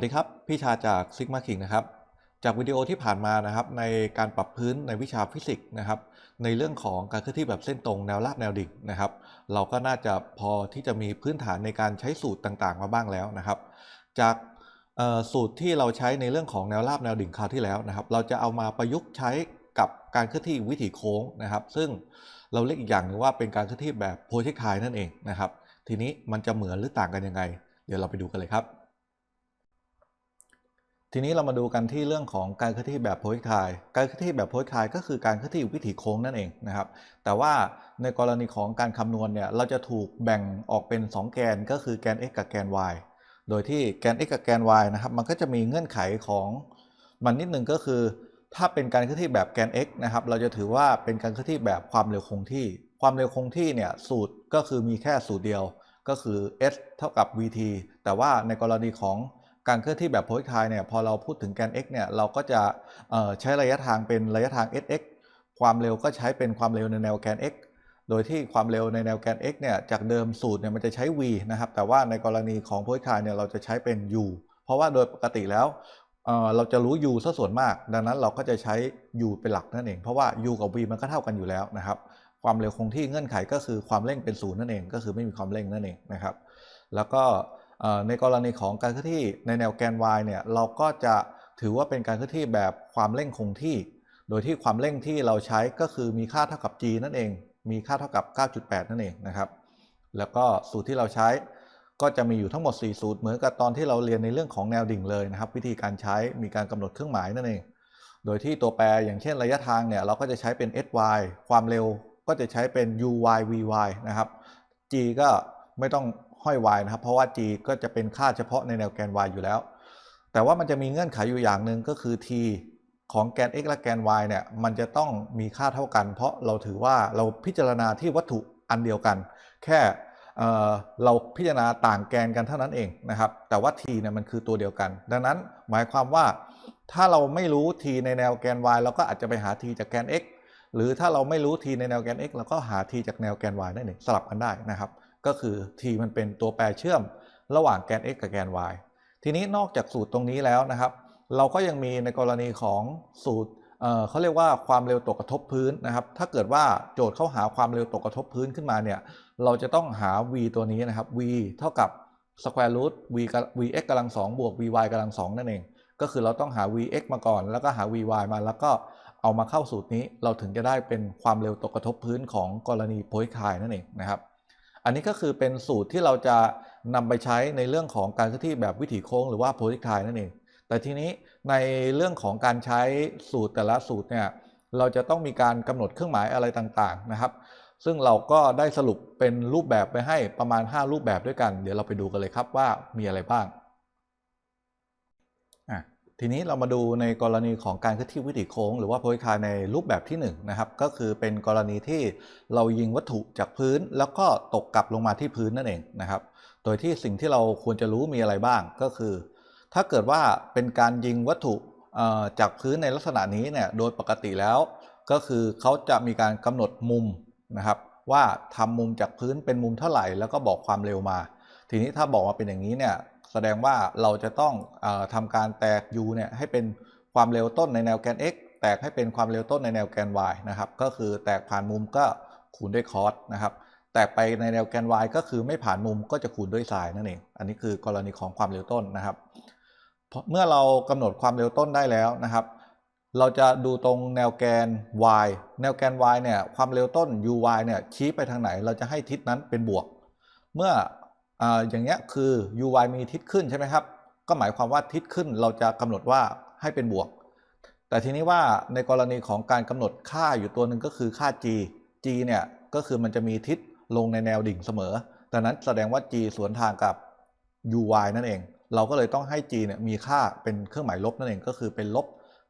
วัสดีครับ พี่ชาจาก Sigma King นะครับ จากวิดีโอที่ผ่านมานะครับ ในการปรับพื้นในวิชาฟิสิกส์นะครับ ในเรื่องของการเคลื่อนที่แบบเส้นตรงแนวราบแนวดิ่งนะครับ เราก็น่าจะพอที่จะมีพื้นฐานในการใช้สูตรต่างๆ มาบ้างแล้วนะครับ จากสูตรที่เราใช้ในเรื่องของแนวราบแนวดิ่งคราวที่แล้วนะครับ เราจะเอามาประยุกต์ใช้กับการเคลื่อนที่วิถีโค้งนะครับ ซึ่งเราเรียกอีกอย่างหนึงว่าเป็นการเคลื่อนที่แบบโพซิคายนั่นเองนะครับ ทีนี้มันจะเหมือนหรือต่างกันยังไง เดี๋ยวเราไปดูกันเลยครับ ทีนี้เรามาดูกันที่เรื่องของการเคลื่อนที่แบบโพลิคาย การเคลื่อนที่แบบโพลิคายก็คือการเคลื่อนที่วิถีโค้งนั่นเองนะครับ แต่ว่าในกรณีของการคำนวณเนี่ยเราจะถูกแบ่งออกเป็น 2 แกนก็คือแกน x กับแกน y โดยที่แกน x กับแกน y นะครับมันก็จะมีเงื่อนไขของมันนิดนึงก็คือ ถ้าเป็นการเคลื่อนที่แบบแกน x นะครับเราจะถือว่าเป็นการเคลื่อนที่แบบความเร็วคงที่ ความเร็วคงที่เนี่ยสูตรก็คือมีแค่สูตรเดียว ก็คือ s เท่ากับ vt แต่ว่าในกรณีของ การเคลื่อนที่แบบโพลิคายเนี่ยพอเราพูดถึงแกน x เนี่ยเราก็จะใช้ระยะทางเป็นระยะทาง sx ความเร็วก็ใช้เป็นความเร็วในแนวแกน x โดยที่ความเร็วในแนวแกน x เนี่ยจากเดิมสูตรเนี่ยมันจะใช้ v นะครับแต่ว่าในกรณีของโพลิคายเนี่ยเราจะใช้เป็น u เพราะว่าโดยปกติแล้วเเราจะรู้ u ซะส่วนมาก ดังนั้นเราก็จะใช้ u เป็นหลักนั่นเอง เพราะว่า u กับ v มันก็เท่ากันอยู่แล้วนะครับ ความเร็วคงที่เงื่อนไขก็คือความเร่งเป็นศูนย์นั่นเอง ก็คือไม่มีความเร่งนั่นเองนะครับ แล้วก็ ในกรณีของการเคลื่อนที่ในแนวแกน y เนี่ยเราก็จะถือว่าเป็นการเคลื่อนที่แบบความเร่งคงที่ โดยที่ความเร่งที่เราใช้ก็คือมีค่าเท่ากับ g นั่นเอง มีค่าเท่ากับ 9.8 นั่นเองนะครับ แล้วก็สูตรที่เราใช้ก็จะมีอยู่ทั้งหมด 4 สูตรเหมือนกับตอนที่เราเรียนในเรื่องของแนวดิ่งเลยนะครับ วิธีการใช้มีการกำหนดเครื่องหมายนั่นเอง โดยที่ตัวแปรอย่างเช่นระยะทางเนี่ยเราก็จะใช้เป็น sy ความเร็วก็จะใช้เป็น uy vy นะครับ g ก็ไม่ต้อง ห้อย y นะครับ เพราะว่า g ก็จะเป็นค่าเฉพาะในแนวแกน y อยู่แล้ว แต่ว่ามันจะมีเงื่อนไขอยู่อย่างหนึ่งก็คือ t ของแกน x และแกน y เนี่ยมันจะต้องมีค่าเท่ากัน เพราะเราถือว่าเราพิจารณาที่วัตถุอันเดียวกัน แค่เอ่อเราพิจารณาต่างแกนกันเท่านั้นเองนะครับ แต่ว่า t เนี่ยมันคือตัวเดียวกัน ดังนั้นหมายความว่าถ้าเราไม่รู้ t ในแนวแกน y เราก็อาจจะไปหา t จากแกน x หรือถ้าเราไม่รู้ t ในแนวแกน x เราก็หา t จากแนวแกน y นั่นเองสลับกันได้นะครับ ก็คือ t มันเป็นตัวแปรเชื่อมระหว่างแกน x กับแกน y ทีนี้นอกจากสูตรตรงนี้แล้วนะครับ เราก็ยังมีในกรณีของสูตรเเขาเรียกว่าความเร็วตกกระทบพื้นนะครับ ถ้าเกิดว่าโจทย์เข้าหาความเร็วตกกระทบพื้นขึ้นมาเนี่ย เราจะต้องหา v ตัวนี้นะครับ v เท่ากับ square root v vx กำลัง2บวก vy กำลัง2นั่นเอง ก็คือเราต้องหา vx มาก่อน แล้วก็หา vy มาแล้วก็เอามาเข้าสูตรนี้ เราถึงจะได้เป็นความเร็วตกกระทบพื้นของกรณีโพลิคายนั่นเองนะครับ อันนี้ก็คือเป็นสูตรที่เราจะนำไปใช้ในเรื่องของการเคลื่อนที่แบบวิถีโค้งหรือว่าโพลิทายนั่นเอง แต่ทีนี้ในเรื่องของการใช้สูตรแต่ละสูตรเนี่ยเราจะต้องมีการกำหนดเครื่องหมายอะไรต่างๆนะครับ ซึ่งเราก็ได้สรุปเป็นรูปแบบไปให้ประมาณ 5 รูปแบบด้วยกัน เดี๋ยวเราไปดูกันเลยครับว่ามีอะไรบ้าง ทีนี้เรามาดูในกรณีของการเคลื่อนที่วิถีโค้ง หรือว่าโพลิคายในรูปแบบที่1นงนะครับก็คือเป็นกรณีที่เรายิงวัตถุจากพื้น แล้วก็ตกกลับลงมาที่พื้นนั่นเองนะครับ โดยที่สิ่งที่เราควรจะรู้มีอะไรบ้างก็คือ ถ้าเกิดว่าเป็นการยิงวัตถุจากพื้นในลักษณะนี้เนี่ยโดยปกติแล้ว ก็คือเขาจะมีการกำหนดมุมนะครับ ว่าทำมุมจากพื้นเป็นมุมเท่าไหร่แล้วก็บอกความเร็วมา ทีนี้ถ้าบอกมาเป็นอย่างนี้เนี่ย แสดงว่าเราจะต้องออทำการแตก u เนี่ยให้เป็นความเร็วต้นในแนวแกน x แตกให้เป็นความเร็วต้นในแนวแกน y นะครับ ก็คือแตกผ่านมุมก็คูณด้วยคอสนะครับ แตกไปในแนวแกน y ก็คือไม่ผ่านมุมก็จะคูณด้วยไซน์นั่นเอง อันนี้คือกรณีของความเร็วต้นนะครับ เมื่อเรากำหนดความเร็วต้นได้แล้วนะครับ เราจะดูตรงแนวแกน y แนวแกน y เนี่ยความเร็วต้น uy เนี่ยชี้ไปทางไหน เราจะให้ทิศนั้นเป็นบวก เมื่อ อย่างเงี้ยคือ uy มีทิศขึ้นใช่ไหมครับ ก็หมายความว่าทิศขึ้นเราจะกำหนดว่าให้เป็นบวก แต่ทีนี้ว่าในกรณีของการกำหนดค่าอยู่ตัวหนึ่งก็คือค่า g g เนี่ยก็คือมันจะมีทิศลงในแนวดิ่งเสมอดังนั้นแสดงว่า g สวนทางกับ uy นั่นเอง เราก็เลยต้องให้ g เนี่ยมีค่าเป็นเครื่องหมายลบนั่นเองก็คือเป็นลบ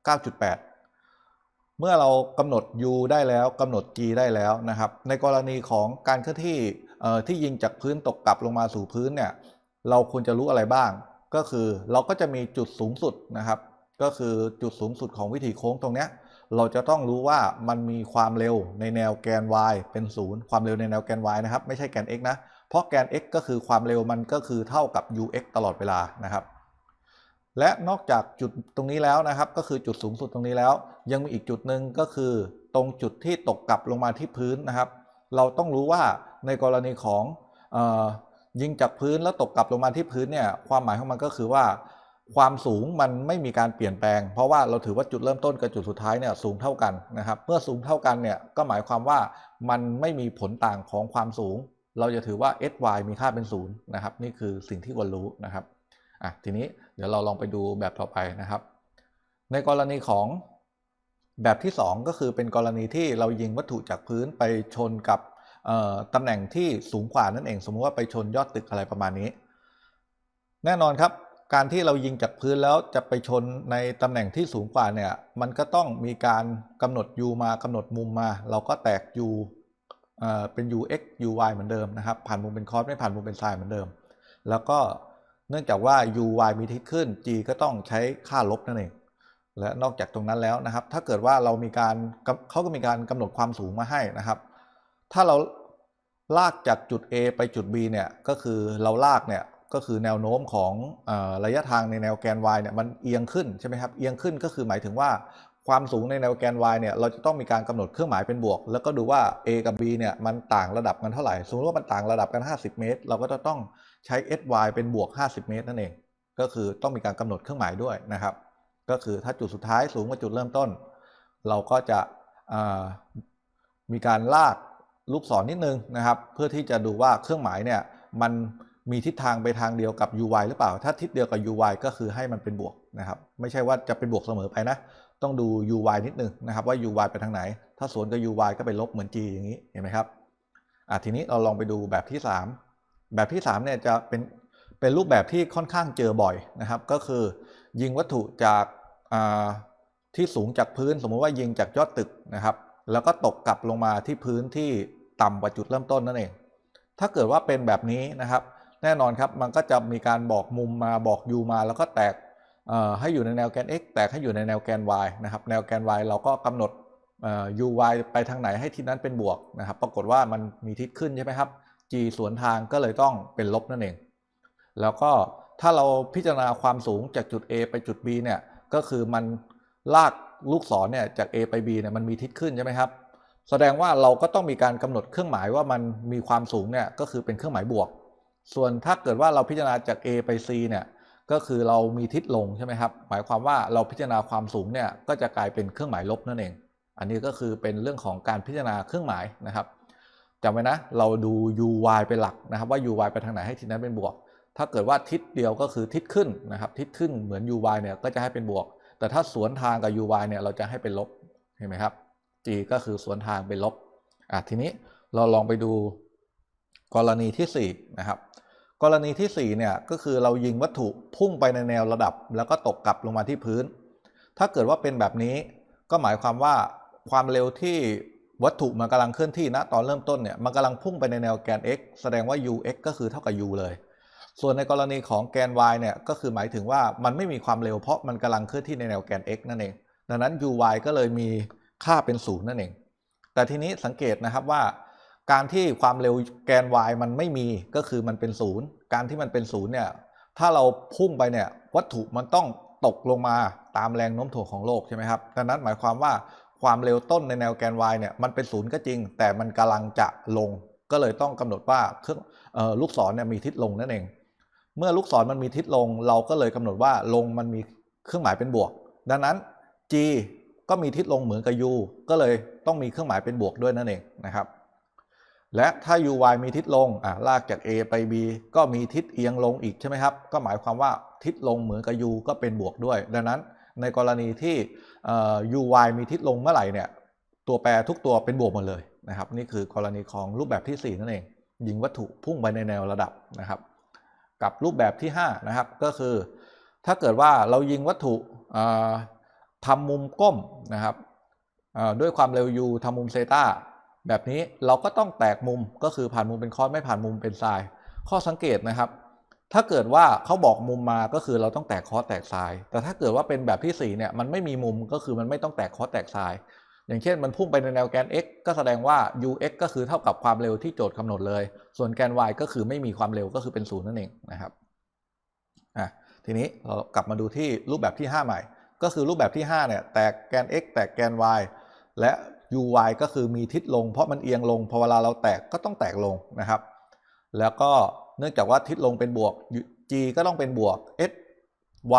9.8เมื่อเรากำหนด u ได้แล้วกำหนด g ได้แล้วนะครับ ในกรณีของการเคลื่อนที่ ที่ยิงจากพื้นตกกลับลงมาสู่พื้นเนี่ยเราควรจะรู้อะไรบ้าง ก็คือเราก็จะมีจุดสูงสุดนะครับ ก็คือจุดสูงสุดของวิถีโค้งตรงเนี้ยเราจะต้องรู้ว่ามันมีความเร็วในแนวแกน y เป็นศูนย์ความเร็วในแนวแกน y นะครับ ไม่ใช่แกน x นะ เพราะแกน x ก็คือความเร็วมันก็คือเท่ากับ ux ตลอดเวลานะครับ และนอกจากจุดตรงนี้แล้วนะครับ ก็คือจุดสูงสุดตรงนี้แล้ว ยังมีอีกจุดหนึ่งก็คือ ตรงจุดที่ตกกลับลงมาที่พื้นนะครับ เราต้องรู้ว่า ในกรณีของออยิงจากพื้นแล้วตกกลับลงมาที่พื้นเนี่ยความหมายของมันก็คือว่า ความสูงมันไม่มีการเปลี่ยนแปลง เพราะว่าเราถือว่าจุดเริ่มต้นกับจุดสุดท้ายเนี่ยสูงเท่ากันนะครับ เมื่อสูงเท่ากันเนี่ยก็หมายความว่ามันไม่มีผลต่างของความสูง เราจะถือว่า sy มีค่าเป็นศูนย์นะครับ นี่คือสิ่งที่ควรรู้นะครับอะทีนี้เดี๋ยวเราลองไปดูแบบต่อไปนะครับ ในกรณีของแบบที่ 2 ก็คือเป็นกรณีที่เรายิงวัตถุจากพื้นไปชนกับ ตำแหน่งที่สูงกว่านั่นเอง สมมติว่าไปชนยอดตึกอะไรประมาณนี้ แน่นอนครับการที่เรายิงจากพื้นแล้วจะไปชนในตำแหน่งที่สูงกว่าเนี่ยมันก็ต้องมีการกำหนด u มากำหนดมุมมา เราก็แตก u เเป็น u x u y เหมือนเดิมนะครับ ผ่านมุมเป็นคอสไม่ผ่านมุมเป็นไซน์เหมือนเดิม แล้วก็เนื่องจากว่า u y มีทิศขึ้น g ก็ต้องใช้ค่าลบนั่นเองและนอกจากตรงนั้นแล้วนะครับ ถ้าเกิดว่าเรามีการเขาก็มีการกำหนดความสูงมาให้นะครับ ถ้าเราลากจากจุด A ไปจุด B เนี่ยก็คือเราลากเนี่ยก็คือแนวโน้มของอระยะทางในแนวแกน y เนี่ยมันเอียงขึ้นใช่ไหมครับเอียงขึ้นก็คือหมายถึงว่าความสูงในแนวแกน y เนี่ยเราจะต้องมีการกำหนดเครื่องหมายเป็นบวก แล้วก็ดูว่า a กับ b เนี่ยมันต่างระดับกันเท่าไหร่ สมมติว่ามันต่างระดับกัน 50 เมตร เราก็จะต้องใช้ sy เป็นบวก 50 เมตรนั่นเอง ก็คือต้องมีการกำหนดเครื่องหมายด้วยนะครับ ก็คือถ้าจุดสุดท้ายสูงกว่าจุดเริ่มต้น เราก็จะมีการลาก ลูกศรนนิดนึงนะครับ เพื่อที่จะดูว่าเครื่องหมายเนี่ยมันมีทิศทางไปทางเดียวกับ uy หรือเปล่า ถ้าทิศเดียวกับ uy ก็คือให้มันเป็นบวกนะครับ ไม่ใช่ว่าจะเป็นบวกเสมอไปนะ ต้องดู uy นิดนึงนะครับว่า uy ไปทางไหน ถ้าสวนกับ uy ก็ไปลบเหมือน g อย่างนี้ เห็นไหมครับ อะทีนี้เราลองไปดูแบบที่ 3 แบบที่3เนี่ยจะเป็นเป็นรูปแบบที่ค่อนข้างเจอบ่อยนะครับ ก็คือยิงวัตถุจากที่สูงจากพื้น สมมุติว่ายิงจากยอดตึกนะครับ แล้วก็ตกกลับลงมาที่พื้นที่ ต่ำกว่าจุดเริ่มต้นนั่นเอง ถ้าเกิดว่าเป็นแบบนี้นะครับ แน่นอนครับมันก็จะมีการบอกมุมมาบอก u มา แล้วก็แตกให้อยู่ในแนวแกน x แตกให้อยู่ในแนวแกน y นะครับแนวแกน y เราก็กำหนด u y ไปทางไหนให้ทิศนั้นเป็นบวกนะครับ ปรากฏว่ามันมีทิศขึ้นใช่ไหมครับ g สวนทางก็เลยต้องเป็นลบนั่นเอง แล้วก็ถ้าเราพิจารณาความสูงจากจุด A ไปจุด B เนี่ยก็คือมันลากลูกศรเนี่ยจาก A ไป B เนี่ยมันมีทิศขึ้นใช่ไหมครับ แสดงว่าเราก็ต้องมีการกำหนดเครื่องหมายว่ามันมีความสูงเนี่ยก็คือเป็นเครื่องหมายบวก ส่วนถ้าเกิดว่าเราพิจารณาจาก A ไป C เนี่ยก็คือเรามีทิศลงใช่ไหมครับหมายความว่าเราพิจารณาความสูงเนี่ยก็จะกลายเป็นเครื่องหมายลบนั่นเอง อันนี้ก็คือเป็นเรื่องของการพิจารณาเครื่องหมายนะครับจำไว้นะเราดู uy เป็นหลักนะครับว่า uy ไปทางไหนให้ทิศนั้นเป็นบวก ถ้าเกิดว่าทิศเดียวก็คือทิศขึ้นนะครับทิศขึ้นเหมือน uy เนี่ยก็จะให้เป็นบวก แต่ถ้าสวนทางกับ uy เนี่ยเราจะให้เป็นลบเห็นไหมครับ g ก็คือสวนทางเป็นลบอะทีนี้เราลองไปดูกรณีที่4นะครับกรณีที่4เนี่ยก็คือเรายิงวัตถุพุ่งไปในแนวระดับ แล้วก็ตกกลับลงมาที่พื้น ถ้าเกิดว่าเป็นแบบนี้ก็หมายความว่าความเร็วที่วัตถุมันกำลังเคลื่อนที่นะตอนเริ่มต้นเนี่ยมันกำลังพุ่งไปในแนวแกน x แสดงว่า ux ก็คือเท่ากับ u เลย ส่วนในกรณีของแกน y เนี่ยก็คือหมายถึงว่ามันไม่มีความเร็วเพราะมันกำลังเคลื่อนที่ในแนวแกน x นั่นเอง ดังนั้น uy ก็เลยมี ค่าเป็นศูนย์นั่นเอง แต่ทีนี้สังเกตนะครับว่า การที่ความเร็วแกน y มันไม่มีก็คือมันเป็นศูนย์การที่มันเป็นศูนย์เนี่ยถ้าเราพุ่งไปเนี่ยวัตถุมันต้องตกลงมาตามแรงโน้มถ่วงของโลกใช่ไหมครับดังนั้นหมายความว่าความเร็วต้นในแนวแกน y เนี่ยมันเป็นศูนย์ก็จริง แต่มันกำลังจะลง ก็เลยต้องกำหนดว่าเครื่องลูกศรเนี่ยมีทิศลงนั่นเอง เมื่อลูกศรมันมีทิศลง เราก็เลยกำหนดว่าลงมันมีเครื่องหมายเป็นบวก ดังนั้น g ก็มีทิศลงเหมือนกับ u ก็เลยต้องมีเครื่องหมายเป็นบวกด้วยนั่นเองนะครับ และถ้า uy มีทิศลงอะลากจาก a ไป b ก็มีทิศเอียงลงอีกใช่ไหมครับ ก็หมายความว่าทิศลงเหมือนกับ u ก็เป็นบวกด้วย ดังนั้นในกรณีที่ uy มีทิศลงเมื่อไหร่เนี่ยตัวแปรทุกตัวเป็นบวกหมดเลยนะครับ นี่คือกรณีของรูปแบบที่ 4 นั่นเอง ยิงวัตถุพุ่งไปในแนวระดับนะครับ กับรูปแบบที่5นะครับก็คือ ถ้าเกิดว่าเรายิงวัตถุ ทำมุมก้มนะครับด้วยความเร็ว u ทำมุมเซตาแบบนี้เราก็ต้องแตกมุมก็คือผ่านมุมเป็นคอสไม่ผ่านมุมเป็นไซน์ข้อสังเกตนะครับ ถ้าเกิดว่าเขาบอกมุมมาก็คือเราต้องแตกคอสแตกไซน์แต่ถ้าเกิดว่าเป็นแบบที่4เนี่ยมันไม่มีมุมก็คือมันไม่ต้องแตกคอสแตกไซน์อย่างเช่นมันพุ่งไปในแนวแกน x ก็แสดงว่า ux ก็คือเท่ากับความเร็วที่โจทย์กำหนดเลย ส่วนแกน y ก็คือไม่มีความเร็วก็คือเป็นศูนย์นั่นเองนะครับอะทีนี้เรากลับมาดูที่รูปแบบที่ 5 ใหม่ ก็คือรูปแบบที่5เนี่ยแตกแกน x แตกแกน y และ uy ก็คือมีทิศลง เพราะมันเอียงลงพอเวลาเราแตกก็ต้องแตกลงนะครับ แล้วก็เนื่องจากว่าทิศลงเป็นบวก g ก็ต้องเป็นบวก s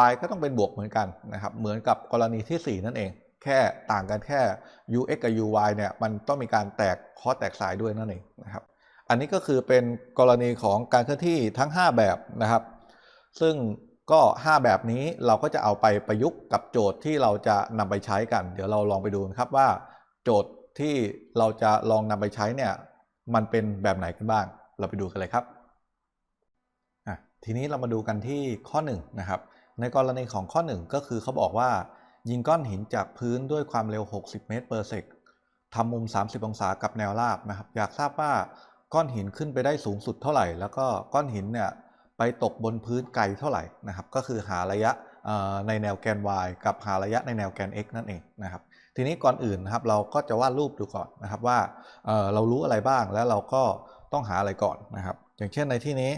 y ก็ต้องเป็นบวกเหมือนกันนะครับเหมือนกับกรณีที่ 4 นั่นเอง แค่ต่างกันแค่ ux กับ uy เนี่ยมันต้องมีการแตกข้อแตกสายด้วยนั่นเองนะครับอันนี้ก็คือเป็นกรณีของการเคลื่อนที่ทั้ง 5 แบบนะครับ ซึ่ง ก็ 5 แบบนี้เราก็จะเอาไปประยุกต์กับโจทย์ที่เราจะนำไปใช้กัน เดี๋ยวเราลองไปดูนะครับว่า โจทย์ที่เราจะลองนำไปใช้เนี่ยมันเป็นแบบไหนกันบ้าง เราไปดูกันเลยครับทีนี้เรามาดูกันที่ข้อ1นนะครับในกรณีของข้อ 1 ก็คือเขาบอกว่า ยิงก้อนหินจากพื้นด้วยความเร็ว 60 เมตรเปอร์เซกทำมุม 30 องศากับแนวราบนะครับ อยากทราบว่าก้อนหินขึ้นไปได้สูงสุดเท่าไหร่ แล้วก็ก้อนหินเนี่ย ไปตกบนพื้นไกลเท่าไหร่นะครับก็คือหาระยะในแนวแกน y กับหาระยะในแนวแกน x นั่นเองนะครับทีนี้ก่อนอื่นนะครับเราก็จะวาดรูปดูก่อนนะครับว่าเเรารู้อะไรบ้างแล้วเราก็ต้องหาอะไรก่อนนะครับ อย่างเช่นในที่นี้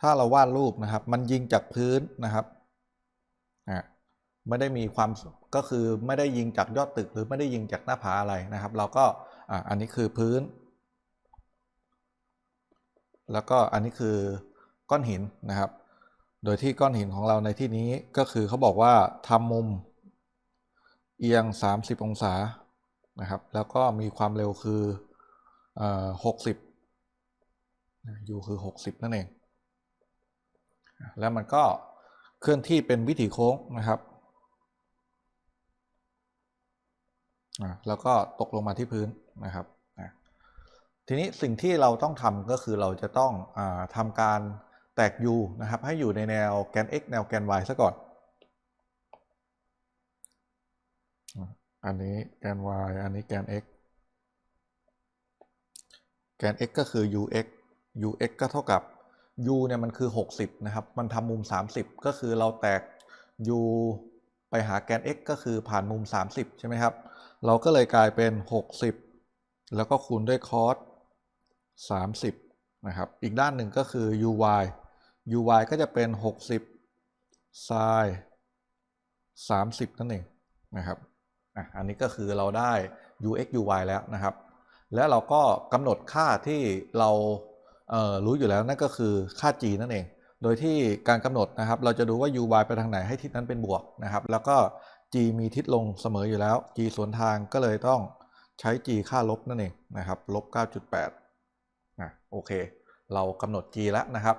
ถ้าเราวาดรูปนะครับ มันยิงจากพื้นนะครับไม่ได้มีความก็คือไม่ได้ยิงจากยอดตึกหรือไม่ได้ยิงจากหน้าผาอะไรนะครับ เราก็อันนี้คือพื้น แล้วก็อันนี้คือ ก้อนหินนะครับ โดยที่ก้อนหินของเราในที่นี้ก็คือเขาบอกว่าทำมุมเอียง 30 องศานะครับ แล้วก็มีความเร็วคือหกสิบยูคือ 60 นั่นเอง แล้วมันก็เคลื่อนที่เป็นวิถีโค้งนะครับแล้วก็ตกลงมาที่พื้นนะครับทีนี้สิ่งที่เราต้องทำก็คือเราจะต้องอทำการ แตก u นะครับ ให้อยู่ในแนวแกน x แนวแกน y ซะก่อน อันนี้แกน y อันนี้แกน x แกน x ก็คือ ux ux ก็เท่ากับ u เนี่ยมันคือ 60 นะครับ มันทำมุม 30 ก็คือเราแตก u ไปหาแกน x ก็คือผ่านมุม 30 ใช่ไหมครับ เราก็เลยกลายเป็น 60 แล้วก็คูณด้วยคอส30 นะครับ อีกด้านหนึ่งก็คือ uy uy ก็จะเป็น 60 sin 30 นั่นเองนะครับอะอันนี้ก็คือเราได้ ux uy แล้วนะครับ แล้วเราก็กำหนดค่าที่เราเรู้อยู่แล้วนั่นก็คือค่า g นั่นเอง โดยที่การกำหนดนะครับ เราจะดูว่า uy ไปทางไหนให้ทิศนั้นเป็นบวกนะครับ แล้วก็ g มีทิศลงเสมออยู่แล้ว g สวนทางก็เลยต้องใช้ g ค่าลบนั่นเองนะครับลบ9.8อะโอเค เรากำหนด g แล้วนะครับ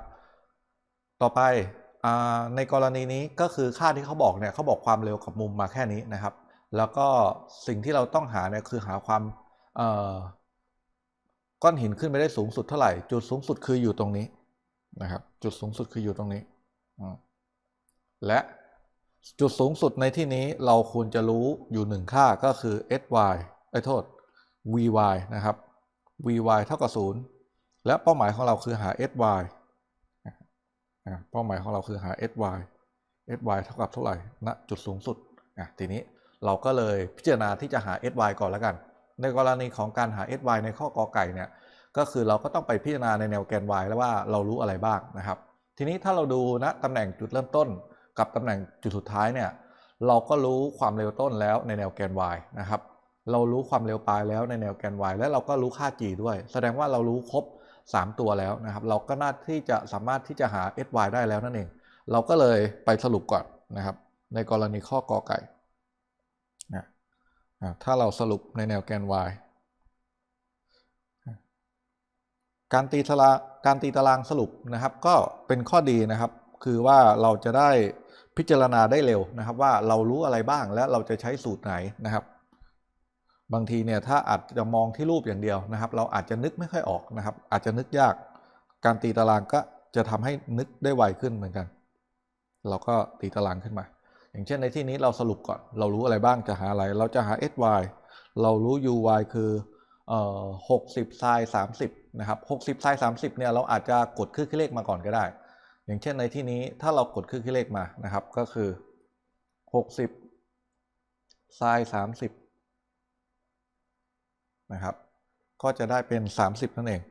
ต่อไปในกรณีนี้ก็คือค่าที่เขาบอกเนี่ยเขาบอกความเร็วกับมุมมาแค่นี้นะครับ แล้วก็สิ่งที่เราต้องหาเนี่ยคือหาความก้อนหินขึ้นไปได้สูงสุดเท่าไหร่ จุดสูงสุดคืออยู่ตรงนี้นะครับ จุดสูงสุดคืออยู่ตรงนี้และจุดสูงสุดในที่นี้เราควรจะรู้อยู่หนึ่งค่าก็คือ sy ไอ้โทษ vy นะครับ vy เท่ากับศูนย์และเป้าหมายของเราคือหา sy เป้าหมายของเราคือหา sy sy เท่ากับเท่าไหร่ณจุดสูงสุดอะทีนี้เราก็เลยพิจารณาที่จะหา sy ก่อนแล้วกัน ในกรณีของการหา sy ในข้อกอไก่เนี่ยก็คือเราก็ต้องไปพิจารณาในแนวแกน y แล้วว่าเรารู้อะไรบ้างนะครับ ทีนี้ถ้าเราดูนะตำแหน่งจุดเริ่มต้น กับตำแหน่งจุดสุดท้ายเนี่ยเราก็รู้ความเร็วต้นแล้วในแนวแกน y นะครับเรารู้ความเร็วปลายแล้วในแนวแกน y และเราก็รู้ค่า g ด้วย แสดงว่าเรารู้ครบ 3 ตัวแล้วนะครับ เราก็น่าที่จะสามารถที่จะหา sy ได้แล้วนั่นเอง เราก็เลยไปสรุปก่อนนะครับ ในกรณีข้อกอไก่ถ้าเราสรุปในแนวแกน y การตีตารางการตีตารางสรุปนะครับ ก็เป็นข้อดีนะครับ คือว่าเราจะได้พิจารณาได้เร็วนะครับ ว่าเรารู้อะไรบ้างและเราจะใช้สูตรไหนนะครับ บางทีเนี่ยถ้าอาจจะมองที่รูปอย่างเดียวนะครับ เราอาจจะนึกไม่ค่อยออกนะครับ อาจจะนึกยากการตีตารางก็จะทำให้นึกได้ไวขึ้นเหมือนกัน เราก็ตีตารางขึ้นมา อย่างเช่นในที่นี้เราสรุปก่อน เรารู้อะไรบ้างจะหาอะไร เราจะหา sy เรารู้ uy คือเอ่อหกสิบไซน์สามสิบนะครับหกสิบไซน์สามสิบเนี่ยเราอาจจะกดเครื่องคิดเลขมาก่อนก็ได้ อย่างเช่นในที่นี้ถ้าเรากดเครื่องคิดเลขมานะครับ ก็คือหกสิบไซน์สามสิบ นะครับ ก็จะได้เป็นสามสิบนั่นเอง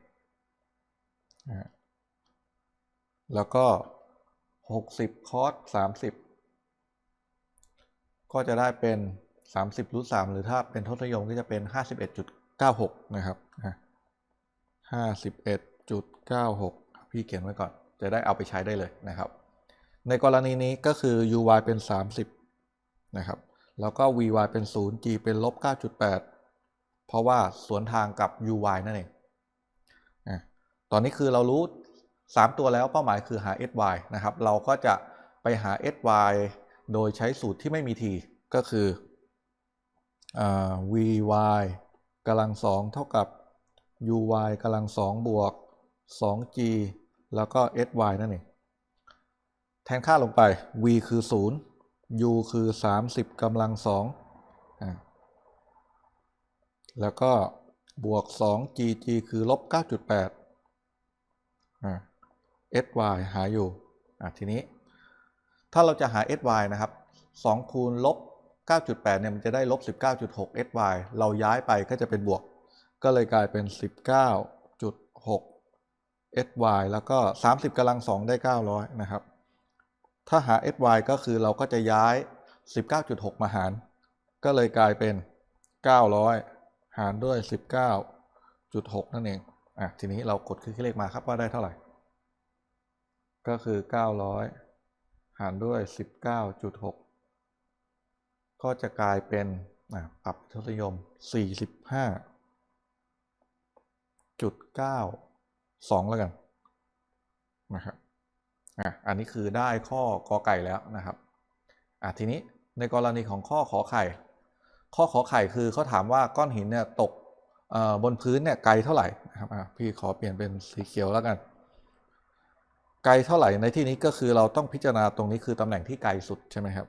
แล้วก็ 60 คอส30 ก็จะได้เป็น 30รูท3หรือถ้าเป็นทศนิยมก็จะเป็น 51.96 นะครับอะ51.96 พี่เขียนไว้ก่อน จะได้เอาไปใช้ได้เลยนะครับ ในกรณีนี้ก็คือ uy เป็น 30 นะครับ แล้วก็ vy เป็น 0 g เป็นลบ 9.8 เพราะว่าสวนทางกับ uy นั่นเองตอนนี้คือเรารู้ 3 ตัวแล้วเป้าหมายคือหา sy นะครับ เราก็จะไปหา sy โดยใช้สูตรที่ไม่มี t ก็คือ vy กำลัง2เท่ากับ uy กำลัง2บวก 2g แล้วก็ sy นั่นเอง แทนค่าลงไป v คือ 0 u คือ 30กำลัง2อ่า แล้วก็บวก 2 g g คือลบ 9.8อ่า sy หาอยู่อะทีนี้ ถ้าเราจะหา sy นะครับ 2 คูณลบ 9.8 เนี่ยมันจะได้ลบ 19.6 sy เราย้ายไปก็จะเป็นบวก ก็เลยกลายเป็น 19.6 sy แล้วก็ 30กำลัง 2 ได้ 900 นะครับ ถ้าหา sy ก็คือเราก็จะย้าย 19.6 มาหาร ก็เลยกลายเป็น 900 หารด้วย 19.6 นั่นเองอะทีนี้เรากดคือเลขมาครับว่าได้เท่าไหร่ ก็คือ 900 หารด้วย 19.6 ก็จะกลายเป็นอะปรับทศนิยม 45.92 แล้วกันนะครับอะอันนี้คือได้ข้อกอไก่แล้วนะครับอะทีนี้ในกรณีของข้อขอไข่ ข้อขอไข่คือเขาถามว่าก้อนหินเนี่ยตกบนพื้นเนี่ยไกลเท่าไหร่นะครับพี่ขอเปลี่ยนเป็นสีเขียวแล้วกัน ไกลเท่าไหร่ในที่นี้ก็คือเราต้องพิจารณาตรงนี้คือตำแหน่งที่ไกลสุดใช่ไหมครับ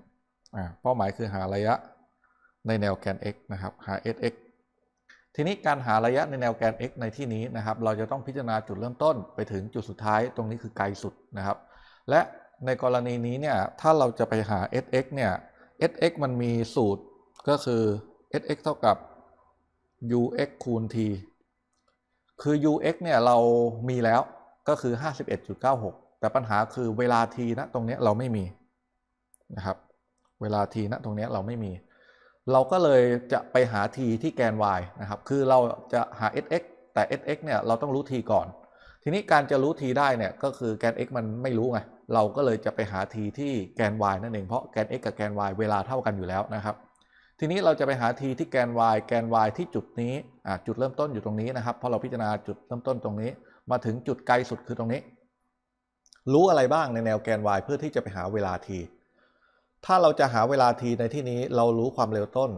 เป้าหมายคือหาระยะในแนวแกน x นะครับหา sx ทีนี้การหาระยะในแนวแกน x ในที่นี้นะครับ เราจะต้องพิจารณาจุดเริ่มต้นไปถึงจุดสุดท้ายตรงนี้คือไกลสุดนะครับ และในกรณีนี้เนี่ยถ้าเราจะไปหา sx เนี่ย sx มันมีสูตร ก็คือ sx เท่ากับ ux คูณ t คือ ux เนี่ยเรามีแล้วก็คือ 51.96 แต่ปัญหาคือเวลา t นะตรงนี้เราไม่มีนะครับ เวลา t นะตรงนี้เราไม่มี เราก็เลยจะไปหา t ที่แกน y นะครับ คือเราจะหา sx แต่ sx เนี่ยเราต้องรู้ t ก่อน ทีนี้การจะรู้ t ได้เนี่ยก็คือแกน x มันไม่รู้ไง เราก็เลยจะไปหา t ที่แกน y นั่นเอง เพราะแกน x กับแกน y เวลาเท่ากันอยู่แล้วนะครับ ทีนี้เราจะไปหา t ที่แกน y แกน y ที่จุดนี้จุดเริ่มต้นอยู่ตรงนี้นะครับเพราะเราพิจารณาจุดเริ่มต้นตรงนี้ มาถึงจุดไกลสุดคือตรงนี้ รู้อะไรบ้างในแนวแกน y เพื่อที่จะไปหาเวลา t ถ้าเราจะหาเวลา t ในที่นี้เรารู้ความเร็วต้น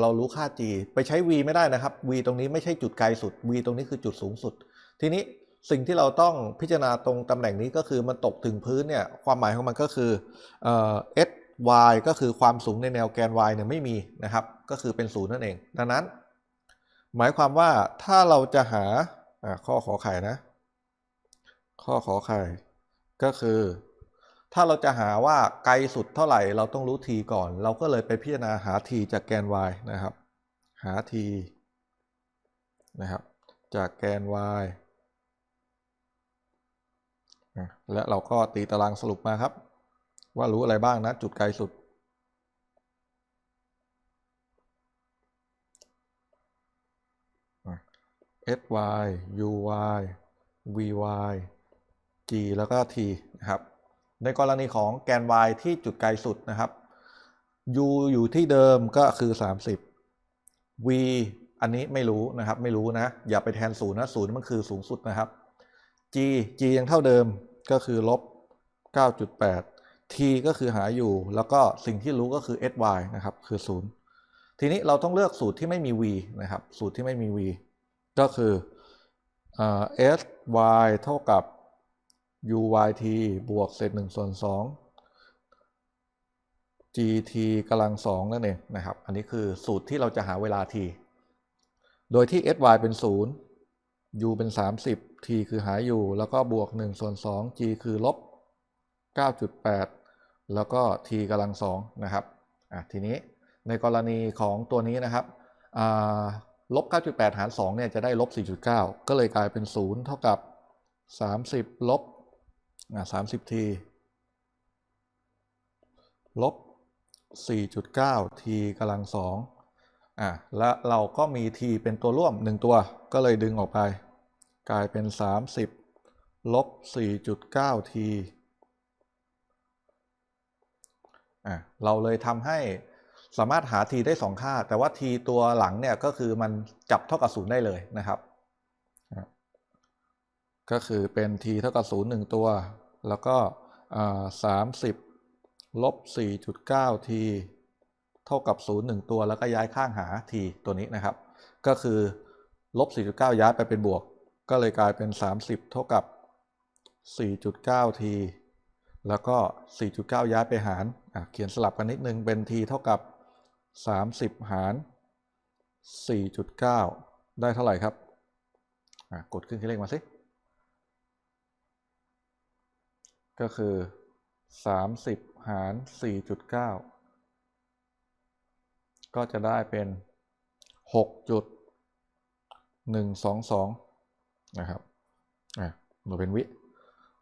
เรารู้ค่า g ไปใช้ v ไม่ได้นะครับ v ตรงนี้ไม่ใช่จุดไกลสุด v ตรงนี้คือจุดสูงสุด ทีนี้สิ่งที่เราต้องพิจารณาตรงตำแหน่งนี้ก็คือมันตกถึงพื้นเนี่ยความหมายของมันก็คือเอ่อ s y ก็คือความสูงในแนวแกน y เนี่ยไม่มีนะครับ ก็คือเป็นศูนย์นั่นเอง ดังนั้น หมายความว่าถ้าเราจะหาข้อขอไข่นะ ข้อขอไข่ก็คือ ถ้าเราจะหาว่าไกลสุดเท่าไหร่เราต้องรู้ t ก่อน เราก็เลยไปพิจารณาหา t จากแกน y นะครับ หา t นะครับจากแกน y และเราก็ตีตารางสรุปมาครับ ว่ารู้อะไรบ้างนะจุดไกลสุด sy uy vy g แล้วก็ t นะครับ ในกรณีของแกน y ที่จุดไกลสุดนะครับ u อยู่ที่เดิมก็คือ 30 v อันนี้ไม่รู้นะครับ ไม่รู้นะ อย่าไปแทนศูนย์นะศูนย์มันคือสูงสุดนะครับ g g ยังเท่าเดิมก็คือลบ 9.8 t ก็คือหาอยู่ แล้วก็สิ่งที่รู้ก็คือ sy นะครับ คือ 0 ทีนี้เราต้องเลือกสูตรที่ไม่มี v นะครับ สูตรที่ไม่มี v ก็คือ sy เท่ากับ uyt บวกเศษ1ส่วน2 gt กำลัง2นั่นเองนะครับ อันนี้คือสูตรที่เราจะหาเวลา t โดยที่ sy เป็น 0 u เป็น 30 t คือหาอยู่ แล้วก็บวก1ส่วน2 g คือลบ9.8 แล้วก็ t กำลัง2นะครับอะทีนี้ในกรณีของตัวนี้นะครับลบ 9.8 หาร2เนี่ยจะได้ลบ 4.9 ก็เลยกลายเป็น 0 เท่ากับ 30 ลบ 30t ลบ 4.9 t กำลังสองอะแล้วเราก็มี t เป็นตัวร่วม 1 ตัว ก็เลยดึงออกไป กลายเป็น 30 ลบ 4.9 t อะเราเลยทำให้สามารถหา t ได้ 2 ค่า แต่ว่า t ตัวหลังเนี่ยก็คือมันจับเท่ากับ 0 ได้เลยนะครับ ก็คือเป็น t เท่ากับ 0 1 ตัว แล้วก็อ่า30ลบ 4.9 t เท่ากับ 0 1 ตัว แล้วก็ย้ายข้างหา t ตัวนี้นะครับ ก็คือลบ 4.9 ย้ายไปเป็นบวก ก็เลยกลายเป็น 30 เท่ากับ 4.9 t แล้วก็ 4.9 ย้ายไปหารอะเขียนสลับกันนิดนึง เป็น t เท่ากับ 30 หาร 4.9 ได้เท่าไหร่ครับอะกดขึ้นที่เลขมาสิ ก็คือ 30 หาร 4.9 ก็จะได้เป็น 6.122 นะครับ อะหน่วยเป็นวิ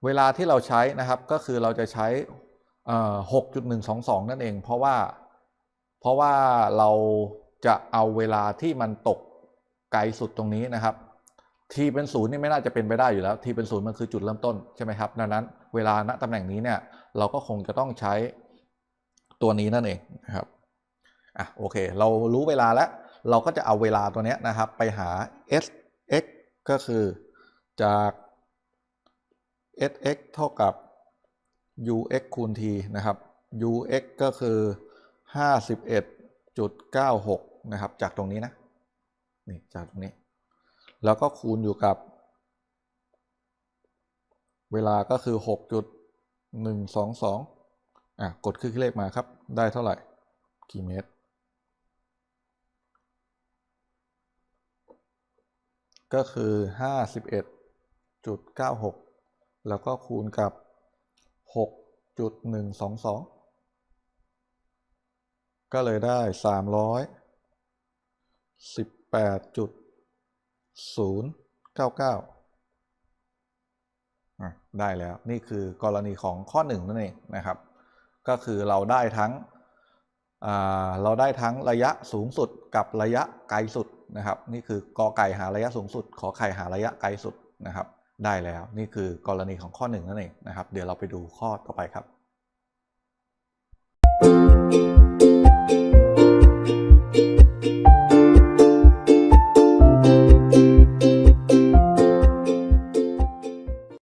เวลาที่เราใช้นะครับก็คือเราจะใช้เอ่อ6.122นั่นเอง เพราะว่าเพราะว่าเราจะเอาเวลาที่มันตกไกลสุดตรงนี้นะครับทีเป็นศูนย์นี่ไม่น่าจะเป็นไปได้อยู่แล้วทีเป็นศูนย์มันคือจุดเริ่มต้นใช่ไหมครับดังนั้นเวลาณตำแหน่งนี้เนี่ยเราก็คงจะต้องใช้ตัวนี้นั่นเองนะครับอะโอเค เรารู้เวลาแล้ว เราก็จะเอาเวลาตัวเนี้ยนะครับ ไปหา s x ก็คือจาก s x เท่ากับ u x คูณ t นะครับ u x ก็คือ 51.96 นะครับ จากตรงนี้นะ นี่จากตรงนี้ แล้วก็คูณอยู่กับ เวลาก็คือ 6.122 อะ กดขึ้นเลขมาครับ ได้เท่าไหร่ กี่เมตร ก็คือ 51.96 แล้วก็คูณกับ 6.122 ก็เลยได้ 318.099 ได้แล้วนี่คือกรณีของข้อหนึ่งนั่นเองนะครับ ก็คือเราได้ทั้งเราได้ทั้งระยะสูงสุดกับระยะไกลสุดนะครับ นี่คือกอไก่หาระยะสูงสุด ขอไข่หาระยะไกลสุดนะครับ ได้แล้ว นี่คือกรณีของข้อหนึ่งนั่นเองนะครับ เดี๋ยวเราไปดูข้อต่อไปครับ